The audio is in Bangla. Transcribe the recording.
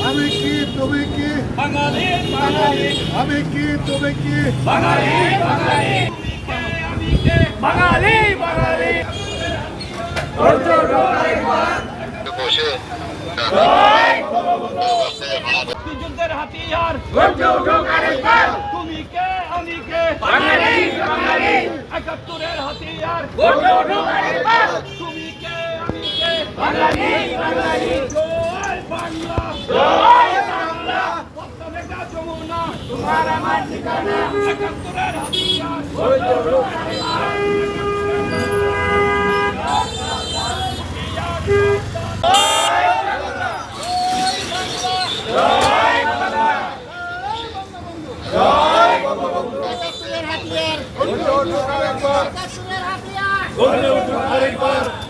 আমি কি তুমি কি বাঙালি আমি কি তুমি কি বাঙালি বাঙালি বাঙালি বাঙালি বসে মুক্তিযুদ্ধের হাতিয়ার তুমি কে আমি কে একাত্তরের হাতিয়ার তোমার আমার ঠিকানা একাত্তরের হাতিয়ার হাতিয়ার একাত্তরের হাতিয়ার জয় বাংলা